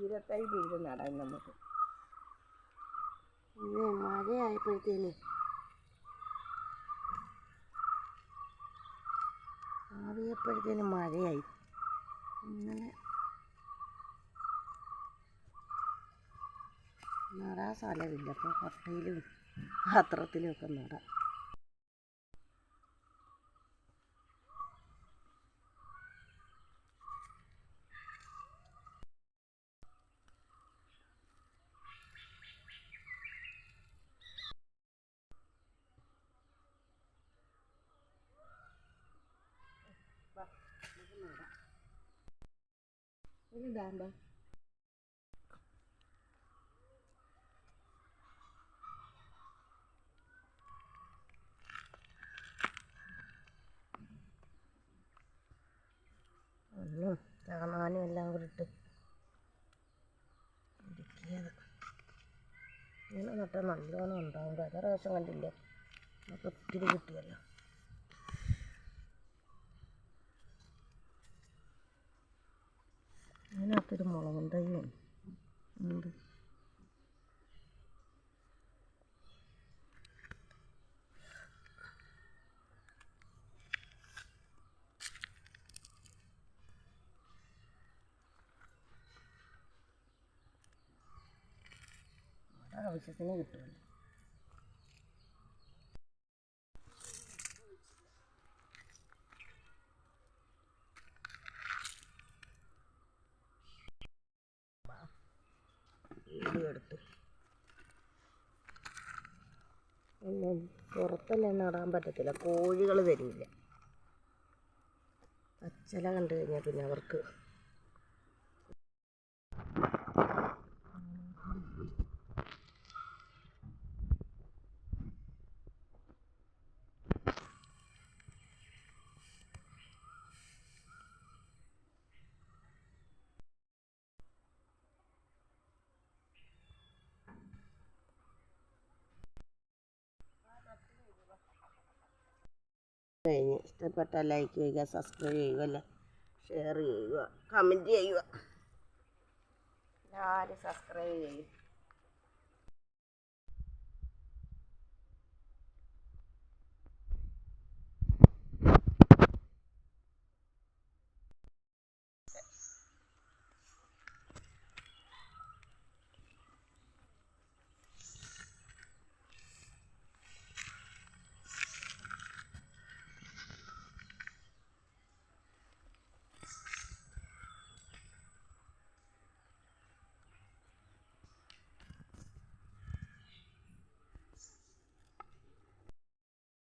ചീരത്തൈ വീട് നടാൻ നമുക്ക്. പിന്നെ മഴയായപ്പോഴത്തേന് മാറിയപ്പോഴത്തേന് മഴയായി. ഇന്നലെ നടാൻ സ്ഥലമില്ല അപ്പോൾ കൊട്ടയിലും പാത്രത്തിലും ഒക്കെ നടാം. ഇതാകുമ്പോ ഒന്നും ചാണാനും എല്ലാം കൂടി ഇട്ട് ഇടുക്കിയത്. ഇങ്ങനെ നട്ടാൽ നല്ലോണം ഉണ്ടാവും. കഴിഞ്ഞ പ്രാവശ്യം കണ്ടില്ലേ? നമുക്ക് ഒത്തിരി കിട്ടിയല്ലോ. അതിനകത്തൊരു മുളകും തൈയും ഉണ്ട്. ആവശ്യത്തിന് കിട്ടുമല്ലോ വീഡിയോ എടുത്തു. ഒന്നും പുറത്തെല്ലാം നടാൻ പറ്റത്തില്ല. കോഴികൾ തരില്ല പച്ചല കണ്ടു കഴിഞ്ഞാൽ പിന്നെ അവർക്ക് കഴിഞ്ഞ്. ഇഷ്ടപ്പെട്ടാൽ ലൈക്ക് ചെയ്യുക സബ്സ്ക്രൈബ് ചെയ്യുക അല്ലേ? ഷെയർ ചെയ്യുക കമന്റ് ചെയ്യുക. എല്ലാവരും സബ്സ്ക്രൈബ് ചെയ്യും